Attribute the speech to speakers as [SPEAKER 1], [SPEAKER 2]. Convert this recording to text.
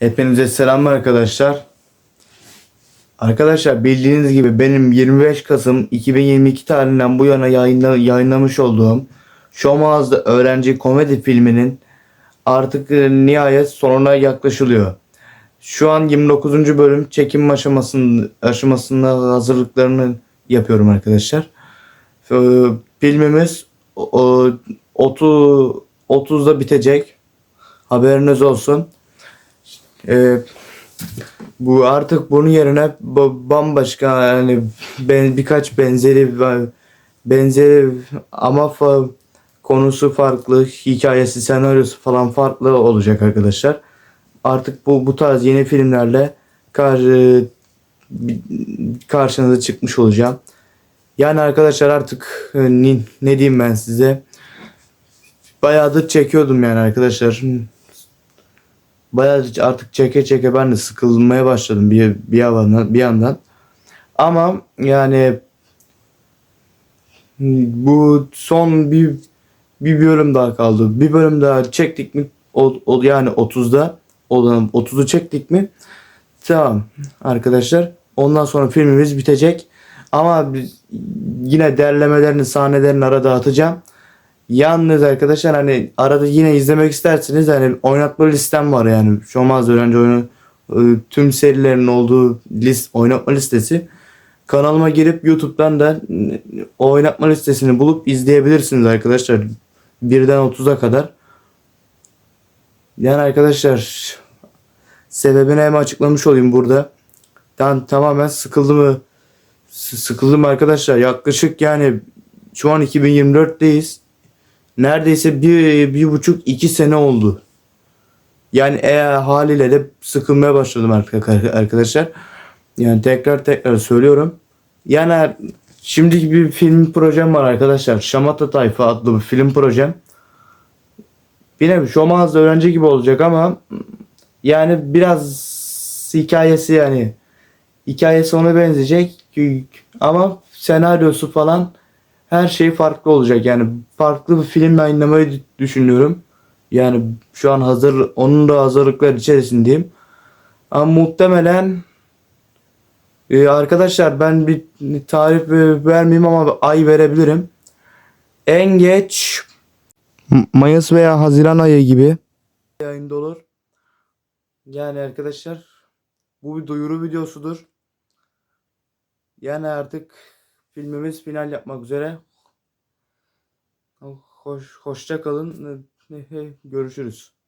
[SPEAKER 1] Hepinize selamlar arkadaşlar. Arkadaşlar bildiğiniz gibi benim 25 Kasım 2022 tarihinden bu yana yayınla, yayınlamış olduğum Şomaz'da öğrenci komedi filminin artık e, nihayet sonuna yaklaşılıyor. Şu an 29. bölüm çekim aşamasında, aşamasında hazırlıklarını yapıyorum arkadaşlar. Ee, Filmimiz o- o- 30 30'da bitecek. Haberiniz olsun. Ee, bu artık bunun yerine ba- bambaşka yani ben birkaç benzeri benzeri ama fa- konusu farklı, hikayesi, senaryosu falan farklı olacak arkadaşlar. Artık bu bu tarz yeni filmlerle karşı karşınıza çıkmış olacağım. Yani arkadaşlar artık e, ne, ne diyeyim ben size? Bayağıdır çekiyordum yani arkadaşlar. Bayağı artık çeke çeke ben de sıkılmaya başladım bir bir yandan bir yandan. Ama yani bu son bir bir bölüm daha kaldı. Bir bölüm daha çektik mi o, o yani 30'da o 30'u çektik mi tamam arkadaşlar. Ondan sonra filmimiz bitecek. Ama biz- yine derlemelerini sahnelerini arada atacağım. Yalnız arkadaşlar hani arada yine izlemek isterseniz hani oynatma listem var yani. Şomaz öğrenci oyunu e, tüm serilerin olduğu list oynatma listesi. Kanalıma girip YouTube'dan da e, oynatma listesini bulup izleyebilirsiniz arkadaşlar. Birden 30'a kadar. Yani arkadaşlar sebebini hem açıklamış olayım burada. Ben tamamen sıkıldım sıkıldım arkadaşlar. Yaklaşık yani şu an 2024'teyiz neredeyse bir, bir buçuk iki sene oldu. Yani eğer haliyle de sıkılmaya başladım arkadaşlar. Yani tekrar tekrar söylüyorum. Yani şimdiki bir film projem var arkadaşlar. Şamata Tayfa adlı bir film projem. Yine Şomaz öğrenci gibi olacak ama yani biraz hikayesi yani hikayesi ona benzeyecek ama senaryosu falan her şey farklı olacak. Yani farklı bir film yayınlamayı düşünüyorum. Yani şu an hazır onun da hazırlıklar içerisindeyim. Ama muhtemelen e, arkadaşlar ben bir tarih e, vermeyeyim ama ay verebilirim. En geç Mayıs veya Haziran ayı gibi yayında olur. Yani arkadaşlar bu bir duyuru videosudur. Yani artık filmimiz final yapmak üzere. Hoş, hoşça kalın. Görüşürüz.